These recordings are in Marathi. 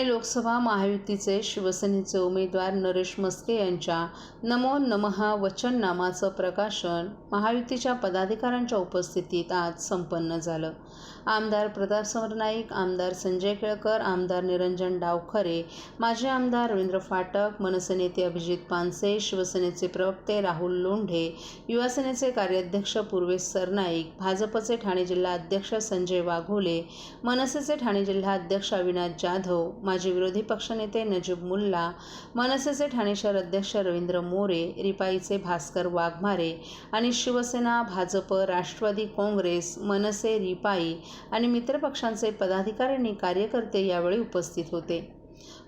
ठाणे लोकसभा महायुतीचे शिवसेनेचे उमेदवार नरेश मस्के यांच्या नमो नमः वचननामाचं प्रकाशन महायुतीच्या पदाधिकाऱ्यांच्या उपस्थितीत आज संपन्न झालं. आमदार प्रतापसमर नाईक आमदार संजय केळकर आमदार निरंजन डावखरे माजी आमदार रवींद्र फाटक मनसे नेते अभिजित पानसे शिवसेनेचे प्रवक्ते राहुल लोंढे युवासेनेचे कार्याध्यक्ष पूर्वेश सरनाईक भाजपचे ठाणे जिल्हा अध्यक्ष संजय वाघोले मनसेचे ठाणे जिल्हा अध्यक्ष अविनाश जाधव माजी विरोधी पक्षनेते नजीब मुल्ला मनसेचे ठाणे शहर अध्यक्ष रवींद्र मोरे रिपाईचे भास्कर वाघमारे आणि शिवसेना भाजप राष्ट्रवादी काँग्रेस मनसे रिपाई आणि मित्रपक्षांचे पदाधिकारी आणि कार्यकर्ते यावेळी उपस्थित होते.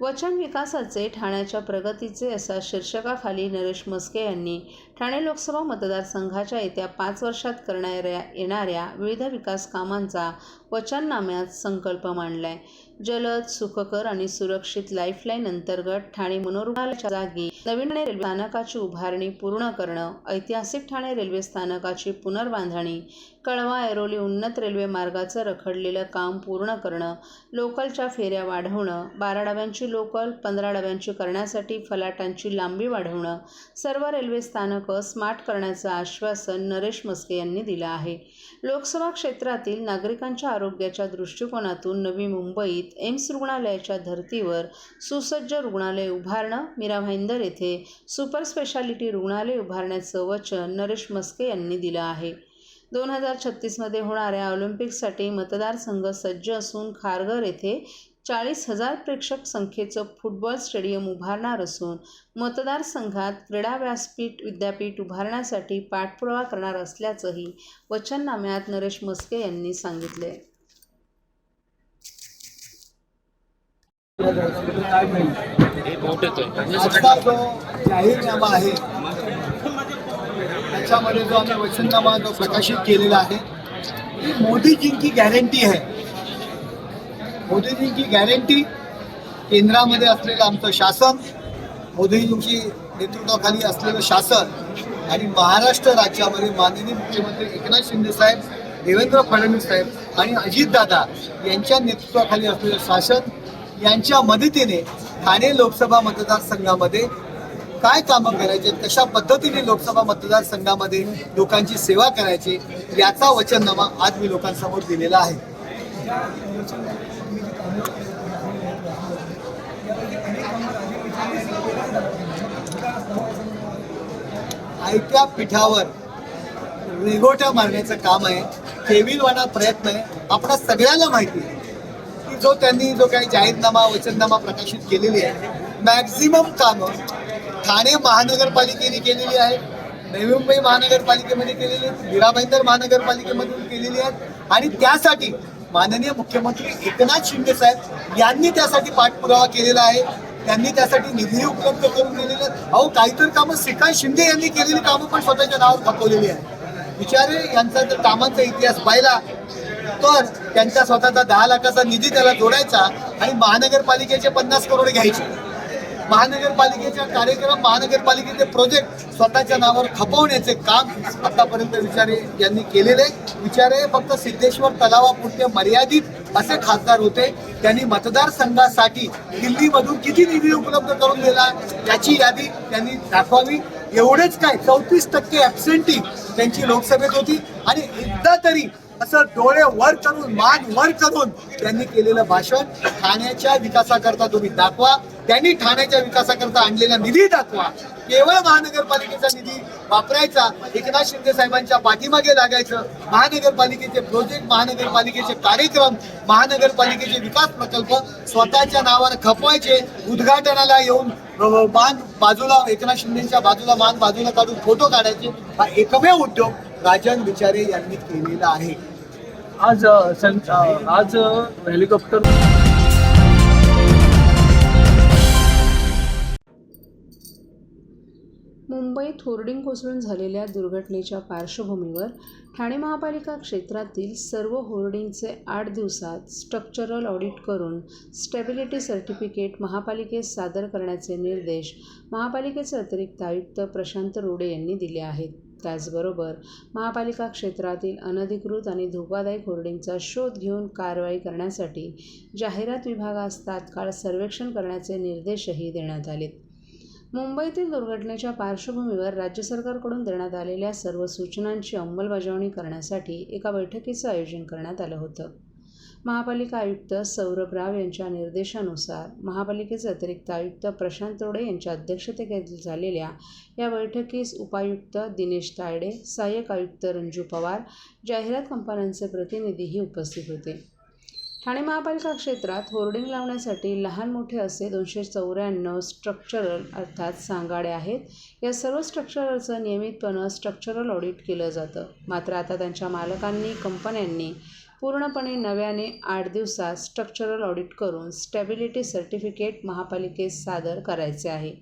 वचन विकासाचे ठाण्याच्या प्रगतीचे असा शीर्षकाखाली नरेश मस्के यांनी ठाणे लोकसभा मतदारसंघाच्या येत्या पाच वर्षात करणाऱ्या येणाऱ्या विविध विकास कामांचा वचननाम्यात संकल्प मांडलाय. जलद सुखकर आणि सुरक्षित लाईफलाईन अंतर्गत ठाणे मनोरुग्णालयाच्या जागी नवीन रेल्वे स्थानकाची उभारणी पूर्ण करणं ऐतिहासिक ठाणे रेल्वे स्थानकाची पुनर्बांधणी कळवा ऐरोली उन्नत रेल्वे मार्गाचं रखडलेलं काम पूर्ण करणं लोकलच्या फेऱ्या वाढवणं बारा डब्यांची लोकल पंधरा डब्यांची करण्यासाठी फलाटांची लांबी वाढवणं सर्व रेल्वे स्थानक स्मार्ट करण्याचं आश्वासन नरेश मस्के यांनी दिलं आहे. लोकसभा क्षेत्रातील नागरिकांच्या आरोग्याच्या दृष्टिकोनातून नवी मुंबईत एम्स रुग्णालयाच्या धर्तीवर सुसज्ज रुग्णालय उभारणं मीरा भाईंदर येथे सुपर स्पेशालिटी रुग्णालय उभारण्याचं वचन नरेश मस्के यांनी दिलं आहे. दोन हजार छत्तीसमध्ये होणाऱ्या ऑलिम्पिकसाठी मतदारसंघ सज्ज असून खारघर येथे चाळीस हजार प्रेक्षक संख्येचं फुटबॉल स्टेडियम उभारणार असून मतदारसंघात क्रीडा व्यासपीठ विद्यापीठ उभारण्यासाठी पाठपुरावा करणार असल्याचंही वचननाम्यात नरेश मस्के यांनी सांगितले जाहीरनामा आहे. त्याच्यामध्ये जो आम्ही वचननामा जो प्रकाशित केलेला आहे ही मोदीजींची गॅरंटी आहे. मोदीजींची गॅरंटी केंद्रामध्ये असलेलं आमचं शासन मोदीजींची नेतृत्वाखाली असलेलं शासन आणि महाराष्ट्र राज्यामध्ये माननीय मुख्यमंत्री एकनाथ शिंदे साहेब देवेंद्र फडणवीस साहेब आणि अजितदादा यांच्या नेतृत्वाखाली असलेलं शासन यांच्या मदतीने ठाणे लोकसभा मतदारसंघामध्ये काय कामं करायचे कशा पद्धतीने लोकसभा मतदारसंघामध्ये लोकांची सेवा करायची याचा वचननामा आज मी लोकांसमोर दिलेला आहे. आयत्या पिठावर रेगोट्या मारण्याचं काम आहे. केविलवाना प्रयत्न आहे. आपणा सगळ्यांना माहिती आहे की जो त्यांनी जो काही जाहीरनामा वचननामा प्रकाशित केलेली आहे मॅक्झिमम कामं ठाणे महानगरपालिकेने केलेली आहे नवी मुंबई महानगरपालिकेमध्ये केलेली आहेत. मीरा महानगरपालिकेमध्ये महानगरपालिकेमधून केलेली आहेत. आणि त्यासाठी माननीय मुख्यमंत्री एकनाथ शिंदे साहेब यांनी त्यासाठी पाठपुरावा केलेला आहे. त्यांनी त्यासाठी निधी उपलब्ध करून दिलेले अहो काहीतरी कामं श्रीकांत शिंदे यांनी केलेली कामं पण स्वतःच्या नावावर दाखवलेली आहेत. विचारे यांचा जर कामांचा इतिहास पाहिला तर त्यांचा स्वतःचा दहा लाखाचा निधी त्याला जोडायचा आणि महानगरपालिकेचे पन्नास करोड घ्यायचे. महानगरपालिकेचा कार्यक्रम महानगरपालिकेचे प्रोजेक्ट स्वतःच्या नावावर खपवण्याचे काम आतापर्यंत विचारे यांनी केलेले. विचारे फक्त सिद्धेश्वर तलावापुरते मर्यादित असे खासदार होते. त्यांनी मतदारसंघासाठी दिल्लीमधून किती निधी उपलब्ध करून दिला याची यादी त्यांनी दाखवावी. एवढेच काय चौतीस टक्के ऍबसेंटी त्यांची लोकसभेत होती. आणि एकदा तरी असं डोळे वर करून मान वर करून त्यांनी केलेलं भाषण ठाण्याच्या विकासाकरता तुम्ही दाखवा. त्यांनी ठाण्याच्या विकासाकरता आणलेला निधी दाखवा. केवळ महानगरपालिकेचा निधी वापरायचा एकनाथ शिंदे साहेबांच्या पाठीमागे लागायचं. महानगरपालिकेचे प्रोजेक्ट महानगरपालिकेचे कार्यक्रम महानगरपालिकेचे विकास प्रकल्प स्वतःच्या नावावर खपवायचे उद्घाटनाला येऊन मान बाजूला एकनाथ शिंदेच्या बाजूला मान बाजूला काढून फोटो काढायचे. हा एकमेव उद्योग राजन विचारे यांनी केलेला आहे. आज आज हेलिकॉप्टर मुंबईत होर्डिंग कोसळून झालेल्या दुर्घटनेच्या पार्श्वभूमीवर ठाणे महापालिका क्षेत्रातील सर्व होर्डिंगचे आठ दिवसात स्ट्रक्चरल ऑडिट करून स्टेबिलिटी सर्टिफिकेट महापालिकेत सादर करण्याचे निर्देश महापालिकेचे अतिरिक्त आयुक्त प्रशांत रोडे यांनी दिले आहेत. त्याचबरोबर महापालिका क्षेत्रातील अनधिकृत आणि धोकादायक होर्डिंगचा शोध घेऊन कारवाई करण्यासाठी जाहिरात विभागास तात्काळ सर्वेक्षण करण्याचे निर्देशही देण्यात आलेत. मुंबईतील दुर्घटनेच्या पार्श्वभूमीवर राज्य सरकारकडून देण्यात आलेल्या सर्व सूचनांची अंमलबजावणी करण्यासाठी एका बैठकीचं आयोजन करण्यात आलं होतं. महापालिका आयुक्त सौरभ राव यांच्या निर्देशानुसार महापालिकेचे अतिरिक्त आयुक्त प्रशांत तोडे यांच्या अध्यक्षतेखाली झालेल्या या बैठकीस उपायुक्त दिनेश तायडे सहाय्यक आयुक्त रंजू पवार जाहिरात कंपन्यांचे प्रतिनिधीही उपस्थित होते. ठाणे महापालिका क्षेत्रात होर्डिंग लावण्यासाठी लहान मोठे असे दोनशे चौऱ्याण्णव स्ट्रक्चरल अर्थात सांगाडे आहेत. या सर्व स्ट्रक्चरलचं नियमितपणे स्ट्रक्चरल ऑडिट केलं जातं. मात्र आता त्यांच्या मालकांनी कंपन्यांनी पूर्णपणे नव्याने आठ दिवसात स्ट्रक्चरल ऑडिट करून स्टॅबिलिटी सर्टिफिकेट महापालिकेस सादर करायचे आहे.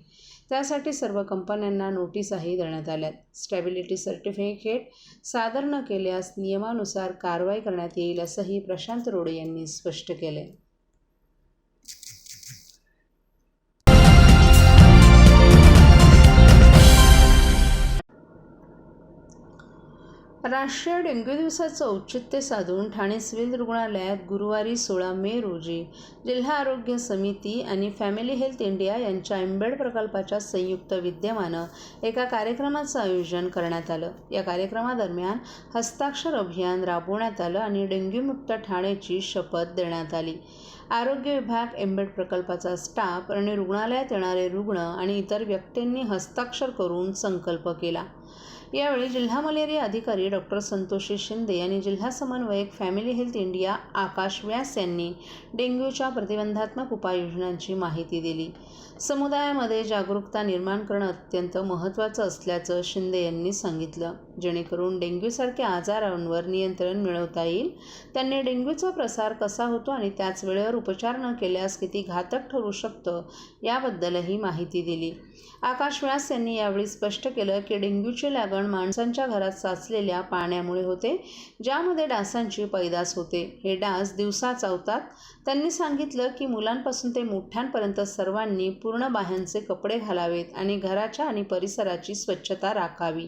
त्यासाठी सर्व कंपन्यांना नोटीसही देण्यात आल्यात. स्टॅबिलिटी सर्टिफिकेट सादर न केल्यास नियमानुसार कारवाई करण्यात येईल असंही प्रशांत रोडे यांनी स्पष्ट केले राष्ट्रीय डेंग्यू दिवसाचं औचित्य साधून ठाणे सिव्हिल रुग्णालयात गुरुवारी सोळा मे रोजी जिल्हा आरोग्य समिती आणि फॅमिली हेल्थ इंडिया यांच्या एम्बेड प्रकल्पाच्या संयुक्त विद्यमानं एका कार्यक्रमाचं आयोजन करण्यात आलं. या कार्यक्रमादरम्यान हस्ताक्षर अभियान राबवण्यात आलं आणि डेंग्यूमुक्त ठाण्याची शपथ देण्यात आली. आरोग्य विभाग एम्बेड प्रकल्पाचा स्टाफ आणि रुग्णालयात येणारे रुग्ण आणि इतर व्यक्तींनी हस्ताक्षर करून संकल्प केला. यावेळी जिल्हा मलेरिया अधिकारी डॉक्टर संतोषी शिंदे यांनी जिल्हा समन्वयक family health India Aakash Vyas यांनी डेंग्यूच्या प्रतिबंधात्मक उपाययोजनांची माहिती दिली. समुदायामध्ये जागरूकता निर्माण करणं अत्यंत महत्त्वाचं असल्याचं शिंदे यांनी सांगितलं. जेणेकरून डेंग्यूसारख्या आजारांवर नियंत्रण मिळवता येईल. त्यांनी डेंग्यूचा प्रसार कसा होतो आणि त्याच वेळेवर उपचार न केल्यास किती घातक ठरू शकतं याबद्दलही माहिती दिली. आकाश व्यास यांनी यावेळी स्पष्ट केलं की डेंग्यूची लागण माणसांच्या घरात साचलेल्या पाण्यामुळे होते ज्यामध्ये डासांची पैदास होते. हे डास दिवसा चावतात. त्यांनी सांगितलं की मुलांपासून ते मोठ्यांपर्यंत सर्वांनी पूर्ण बाह्यांचे कपडे घालावेत आणि घराच्या आणि परिसराची स्वच्छता राखावी.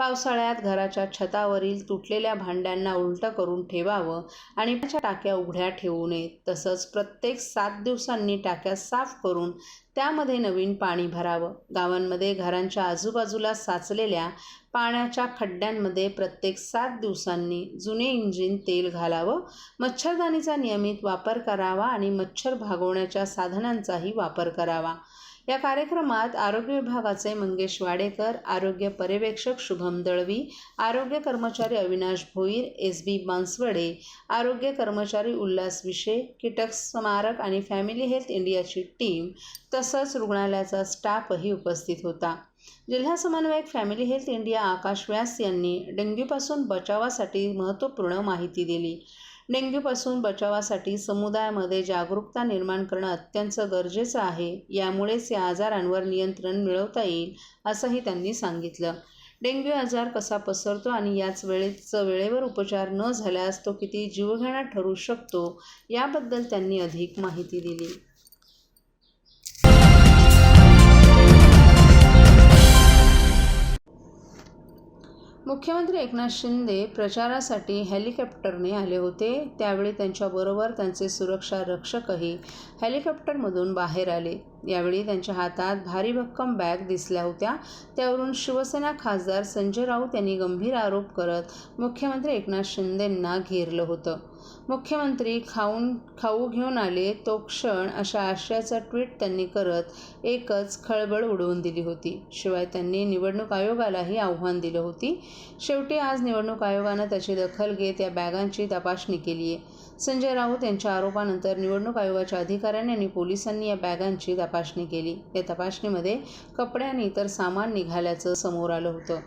पावसाळ्यात घराच्या छतावरील तुटलेल्या भांड्यांना उलटं करून ठेवावं आणि टाक्या उघड्या ठेवू नयेत तसंच प्रत्येक सात दिवसांनी टाक्या साफ करून त्यामध्ये नवीन पाणी भरावं. गावांमध्ये घरांच्या आजूबाजूला साचलेल्या पाण्याच्या खड्ड्यांमध्ये प्रत्येक सात दिवसांनी जुने इंजिन तेल घालावं. मच्छरदाणीचा नियमित वापर करावा आणि मच्छर भागवण्याच्या साधनांचाही वापर करावा. या कार्यक्रमात आरोग्य विभागाचे मंगेश वाडेकर आरोग्य पर्यवेक्षक शुभम दळवी आरोग्य कर्मचारी अविनाश भोईर एस बी बांसवडे आरोग्य कर्मचारी उल्हास विषे कीटक स्मारक आणि फॅमिली हेल्थ इंडियाची टीम तसंच रुग्णालयाचा स्टाफही उपस्थित होता. जिल्हा समन्वयक family health India Aakash Vyas यांनी डेंग्यूपासून बचावासाठी महत्त्वपूर्ण माहिती दिली. डेंग्यूपासून बचावासाठी समुदायामध्ये जागरूकता निर्माण करणं अत्यंत गरजेचं आहे. यामुळेच या आजारांवर नियंत्रण मिळवता येईल असंही त्यांनी सांगितलं. डेंग्यू आजार कसा पसरतो आणि याच वेळेचं वेळेवर उपचार न झाल्यास तो किती जीवघेणा ठरू शकतो याबद्दल त्यांनी अधिक माहिती दिली. मुख्यमंत्री एकनाथ शिंदे प्रचारासाठी हेलिकॉप्टरने आले होते. त्यावेळी त्यांच्याबरोबर त्यांचे सुरक्षा रक्षकही हेलिकॉप्टरमधून बाहेर आले. यावेळी त्यांच्या हातात भारी भक्कम बॅग दिसल्या होत्या. त्यावरून शिवसेना खासदार संजय राऊत यांनी गंभीर आरोप करत मुख्यमंत्री एकनाथ शिंदेंना घेरलं होतं. मुख्यमंत्री खाऊन खाऊ घेऊन आले तो क्षण अशा आशयाचा ट्विट त्यांनी करत एकच खळबळ उडवून दिली होती. शिवाय त्यांनी निवडणूक आयोगालाही आव्हान दिलं होती. शेवटी आज निवडणूक आयोगानं त्याची दखल घेत या बॅगांची तपासणी केली आहे संजय राऊत यांच्या आरोपानंतर निवडणूक आयोगाच्या अधिकाऱ्यांनी आणि पोलिसांनी या बॅगांची तपासणी केली. या तपासणीमध्ये कपडे आणि इतर सामान निघाल्याचं समोर आलं होतं.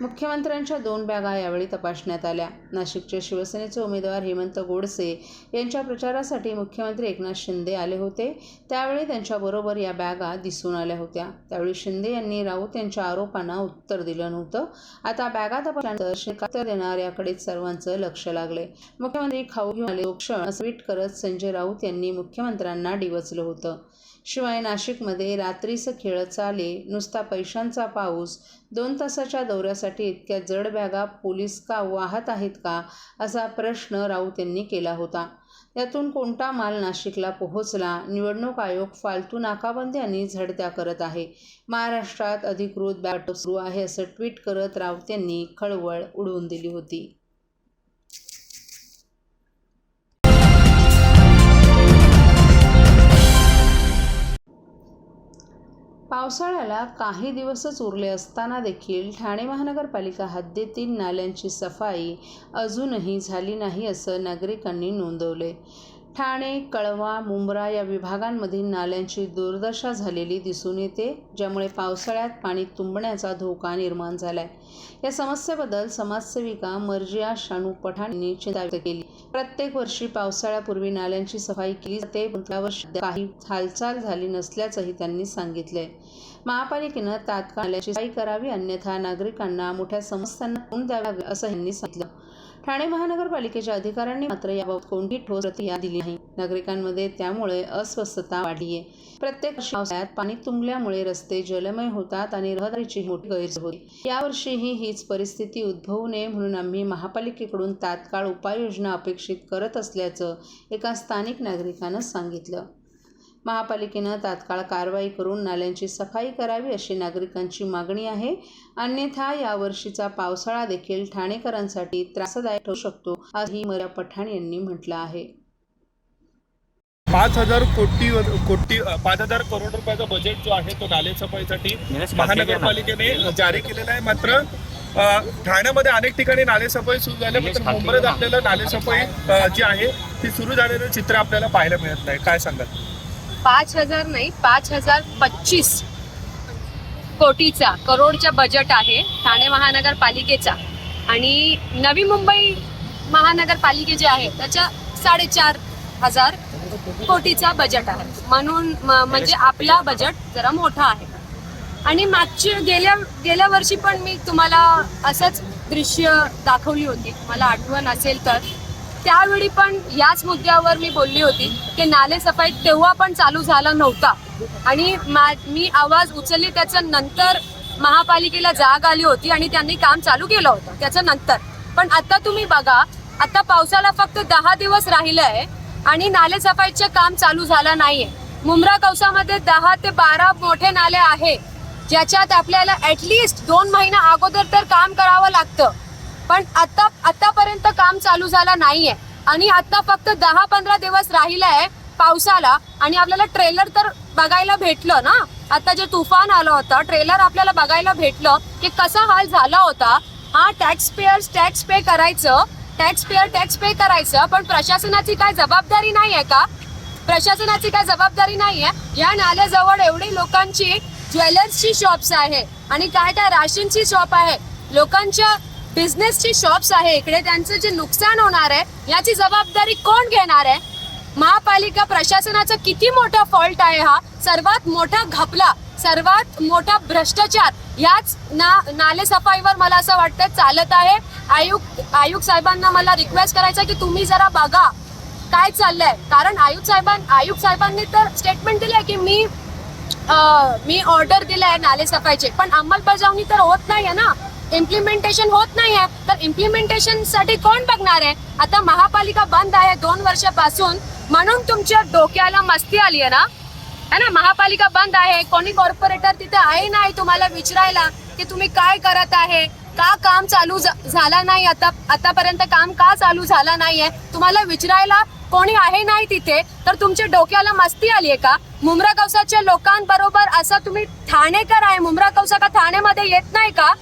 मुख्यमंत्र्यांच्या दोन बॅगा यावेळी तपासण्यात आल्या. नाशिकचे शिवसेनेचे उमेदवार हेमंत गोडसे यांच्या प्रचारासाठी मुख्यमंत्री एकनाथ शिंदे आले होते. त्यावेळी त्यांच्याबरोबर या बॅगा दिसून आल्या होत्या. त्यावेळी शिंदे यांनी राऊत यांच्या आरोपांना उत्तर दिलं नव्हतं. आता बॅगा तपासल्यानंतर शिकायत देणाऱ्याकडेच सर्वांचं लक्ष लागले मुख्यमंत्री खाऊ घेऊन आले क्षण असं ट्विट करत संजय राऊत यांनी मुख्यमंत्र्यांना डिवचलं होतं. शिवाय नाशिकमध्ये रात्रीचं खेळ चाले नुसता पैशांचा पाऊस दोन तासाच्या दौऱ्यासाठी इतक्या जड बॅगा पोलीस का वाहत आहेत का असा प्रश्न राऊत यांनी केला होता. यातून कोणता माल नाशिकला पोहोचला निवडणूक आयोग फालतू नाकाबंदी आणि झडत्या करत आहे. महाराष्ट्रात अधिकृत बॅट सुरू आहे असं ट्विट करत राऊत यांनी खळवळ उडवून दिली होती. पावसाळ्याला काही दिवसच उरले असताना देखील ठाणे महानगरपालिका हद्दीतील नाल्यांची सफाई अजूनही झाली नाही असं नागरिकांनी नोंदवले. ठाणे कळवा मुंब्रा या विभागांमधील नाल्यांची दुर्दशा झालेली दिसून येते ज्यामुळे पावसाळ्यात पाणी तुंबण्याचा धोका निर्माण झालाय. या समस्येबद्दल समाजसेविका मर्जिया शानू पठाण यांनी चिंता व्यक्त केली. प्रत्येक वर्षी पावसाळ्यापूर्वी नाल्यांची सफाई केली जाते पण यावर्षी काही हालचाल झाली नसल्याचंही त्यांनी सांगितलंय. महापालिकेनं तात्काळ नाल्याची सफाई करावी अन्यथा नागरिकांना मोठ्या समस्यांना तोंड द्यावे असं यांनी सांगितलं. ठाणे महानगरपालिकेच्या अधिकाऱ्यांनी मात्र याबाबत कोणतीही ठोस प्रतिक्रिया दिली नाही. नागरिकांमध्ये त्यामुळे अस्वस्थता वाढली आहे प्रत्येक पावसाळ्यात पाणी तुंबल्यामुळे रस्ते जलमय होतात आणि रहदारीची मोठी गैरसोय होती. यावर्षीही हीच परिस्थिती उद्भवू नये म्हणून आम्ही महापालिकेकडून तात्काळ उपाययोजना अपेक्षित करत असल्याचं एका स्थानिक नागरिकानं सांगितलं. महापालिकेनं तात्काळ कारवाई करून नाल्यांची सफाई करावी अशी नागरिकांची मागणी आहे. अन्यथा यावर्षीचा पावसाळा देखील ठाणेकरांसाठी त्रासदायक ठरू शकतो असंही मर्या पठाण यांनी म्हटलं आहे. पाच हजार कोटी कोटी पाच हजार करोड रुपयाचा बजेट जो आहे तो नाले सफाईसाठी महानगरपालिकेने जारी केलेला आहे. मात्र ठाण्यामध्ये अनेक ठिकाणी नाले सफाई सुरू झाली मात्र मुंबईत आपल्याला नाले सफाई अ, जी आहे ती सुरू झालेलं चित्र आपल्याला पाहायला मिळत नाही. काय सांगाल? पाच हजार नाही पाच हजार पच्चीस कोटीचा करोडचा बजेट आहे ठाणे महानगरपालिकेचा. आणि नवी मुंबई महानगरपालिके जे आहे त्याच्या साडेचार हजार कोटीचा बजेट आहे. म्हणून म्हणजे आपला बजेट जरा मोठा आहे. आणि मागची गेल्या गेल्या वर्षी पण मी तुम्हाला असंच दृश्य दाखवली होती. मला आठवण असेल तर. त्यावेळी पण याच मुद्द्यावर मी बोलली होती की नाले सफाई तेव्हा पण चालू झाला नव्हता. आणि मा- मी आवाज उचलली त्याच्या नंतर महापालिकेला जाग आली होती आणि त्यांनी काम चालू केलं होतं त्याच्या नंतर. पण आता तुम्ही बघा आता पावसाला फक्त दहा दिवस राहिलं आहे आणि नाले सफाईचे काम चालू झालं नाहीये. मुंब्रा कौसामध्ये दहा ते बारा मोठे नाले आहे ज्याच्यात आपल्याला ऍटलिस्ट दोन महिना अगोदर तर काम करावं लागतं. पण आता आतापर्यंत काम चालू झालं नाहीये. आणि आता फक्त दहा पंधरा दिवस राहिलं आहे पावसाला. आणि आपल्याला ट्रेलर तर बघायला भेटलं ना? आता जे तुफान आलं होतं ट्रेलर आपल्याला बघायला भेटलं की कसा हाल झाला होता? हा टॅक्स पेअर्स टॅक्स पे करायचं टॅक्स पेअर टॅक्स पे करायचं पण प्रशासनाची काय जबाबदारी नाही आहे का? प्रशासनाची काय जबाबदारी नाही आहे या नाल्याजवळ एवढी लोकांची ज्वेलर्सची शॉप्स आहे आणि काय काय राशनची शॉप आहे? लोकांच्या बिझनेसची शॉप्स आहे इकडे त्यांचं जे नुकसान होणार आहे याची जबाबदारी कोण घेणार आहे? महापालिका प्रशासनाचा किती मोठा फॉल्ट आहे हा? सर्वात मोठा घपला सर्वात मोठा भ्रष्टाचार याच ना नाले सफाईवर मला असं वाटतं चालत आहे. आयुक्त आयुक्त साहेबांना मला रिक्वेस्ट करायचं की तुम्ही जरा बघा काय चाललंय. कारण आयुक्त साहेबां आयुक्त साहेबांनी तर स्टेटमेंट दिलंय की मी आ, मी ऑर्डर दिलाय नाले सफाईचे. पण अंमलबजावणी तर होत नाही आहे ना. इम्प्लिमेंटेशन होत नाही आहे. तर इम्प्लिमेंटेशनसाठी कोण बघणार आहे? आता महापालिका बंद आहे दोन वर्षापासून. म्हणून तुमच्या डोक्याला मस्ती आली आहे ना? है ना? महापालिका बंद आहे. कोणी कॉर्पोरेटर तिथे आहे नाही तुम्हाला विचारायला की तुम्ही काय करत आहे? का काम चालू झाला नाही? आता आतापर्यंत काम का चालू झाला नाहीये? तुम्हाला विचारायला कोणी आहे नाही तिथे? तर तुमच्या डोक्याला मस्ती आली आहे का? मुंब्रा कवसाच्या लोकांबरोबर असं तुम्ही ठाणेकर आहे. मुंब्रा कवसा का ठाण्यामध्ये येत नाही का?